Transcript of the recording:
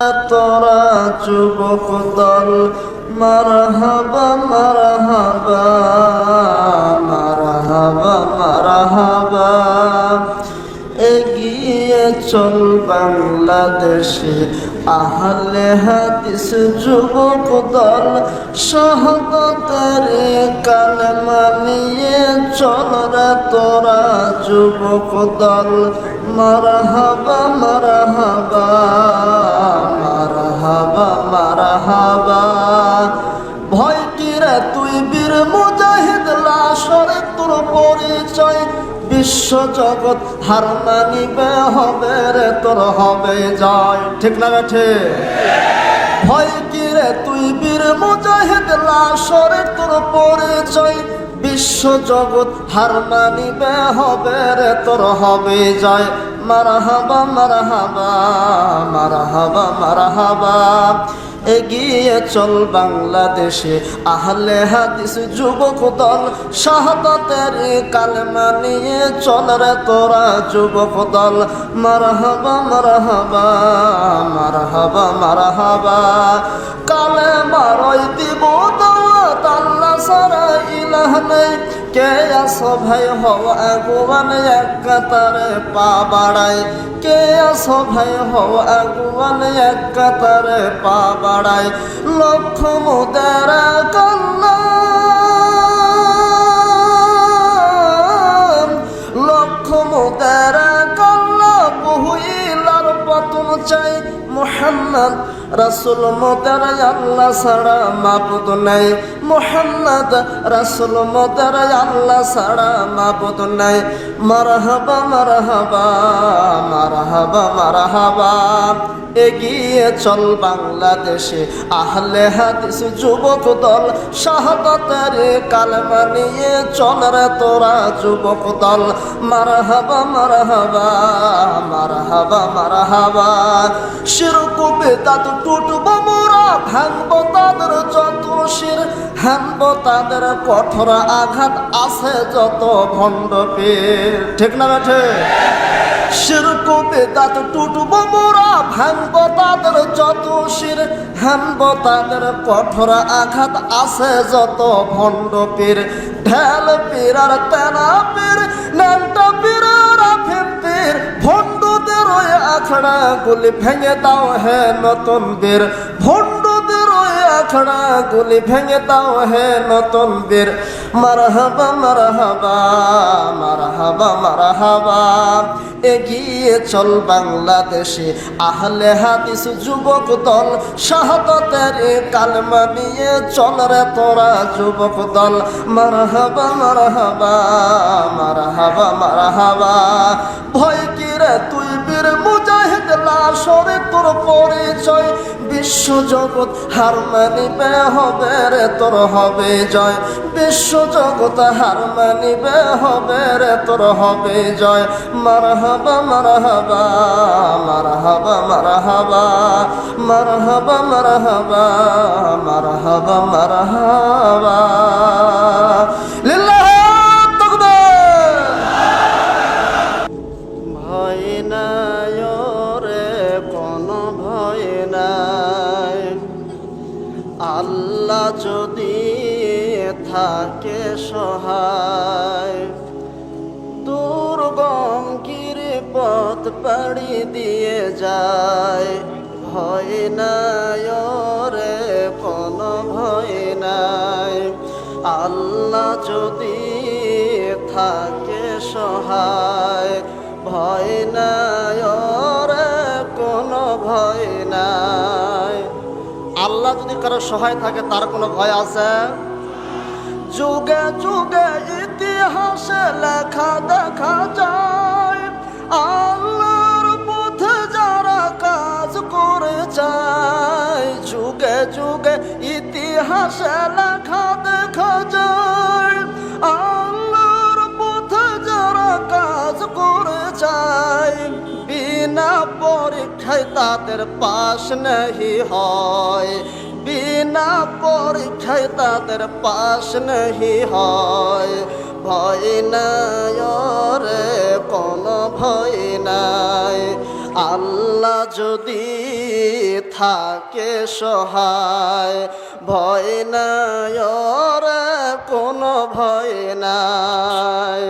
তোরা যুবক দল, মারহাবা মারহাবা মারহাবা মারহাবা। এগিয়ে চল বাংলাদেশে, আহলে হাদিস যুবক দল সহবতের কালেমা নিয়ে চল রে তোরা যুবক দল, মারহাবা মারহাবা। মুজাহিদ লাশরে তোর পরিচয়। বিশ্ব জগৎ হার মানিবে, হবে রে তোর, হবে জয়। ঠিক না বেঠে ভয় কিরে তুই বীর মুজাহিদ লাশরে তোর পরিচয়? বিশ্ব জগৎ হার মানিবে, হবে রে তোর, হবে জয়। মারহাবা মারহাবা মারহাবা মারহাবা। এগিয়ে চল বাংলাদেশে। আহলে হাদিস যুবক দল, শাহাদাতের কালেমা নিয়ে চল রে তোরা যুবক দল। মারহাবা মারহাবা মারহাবা মারহাবা। কালে মারই দিব দাওয়াত আল্লাহ সারা ইলাহ নেই। কে আসো ভাই হও আগুয়ান এক কাতারে পা বাড়ায় কে আসো ভাই হও আগুয়ান এক কাতারে পা বাড়ায় লক্ষ মুদারা কান্না লক্ষ মুদারা কান্না বহুইলার পতন চাই। মোহাম্মদ রাসুল মোদার, আল্লাহ ছাড়া মাবুদ নাই। মোহাম্মদ রাসুল মোদার আল্লাহ ছাড়া মাবুদ নাই। মারহাবা মারহাবা মারহাবা মারহাবা। এগিয়ে চল বাংলাদেশে। আহলে হাদিস যুবক দল, শাহাদাতের কালমা নিয়ে চল রে তোরা যুবক দল। মারহাবা মারহাবা মারহাবা মারহাবা। শিরকু বেদাত টুটবো ভাঙবো তাদের যত শির হানবো তাদের কঠোর আঘাত আছে যত ভণ্ড পীর। ঠিক না বেঠে? শিরকু বেদাত টুটবো মোরা ভাঙবো তাদের যত শির হানবো তাদের কঠোর আঘাত আছে যত ভণ্ড পীর। ঢেল পীর আর তেনা পীর নামটা পীর আর আফিম পীর। ভণ্ডদের আখড়া গুলি ভেঙে দাও হে নতুন বীর। ওই আখড়া গুলি ভেঙে দাও হে নতুন বীর। মারহাবা মারহাবা মারহাবা মারহাবা। এগিয়ে চল বাংলাদেশে। আহলে হাদিস যুবক দল, শাহাদতের কালমা নিয়ে চল রে তোরা যুবক দল। মারহাবা মারহাবা মারহাবা মারহাবা। ভয় কি রে তুই বীর মুজাহিদ লাশরে তোর পরিচয়? বিশ্ব জগৎ, হার মানিবে হবে রে তোর হবে জয়। বিশ্ব জগৎ, হার মানিবে হবে রে তোর হবে জয়। মারহাবা মারহাবা মারহাবা মারহাবা মারহাবা মারহাবা মারহাবা মারহাবা। আল্লাহ যদি থাকে সহায়, দুর্গম গিরে পথ পাড়ি দিয়ে যায়। ভয় নাই রে কোনো ভয় নাই। আল্লাহ যদি থাকে সহায়, ভয় নাই আল্লাহ যদি কারও সহায় থাকে, তার কোনো ভয় আছে? যুগে যুগে ইতিহাসে লেখা দেখা যায়, আল্লাহর পথে যারা কাজ করে যায়, যুগে যুগে ইতিহাসে লেখা বিনা পরীক্ষায় তাদের পাশ নেই হয়। বিনা পরীক্ষায় তাদের পাশ নেই হয়। ভয় নাই রে কোনো ভয় নাই। আল্লাহ যদি থাকে সহায়, ভয় নাই ওরে কোনো ভয় নাই।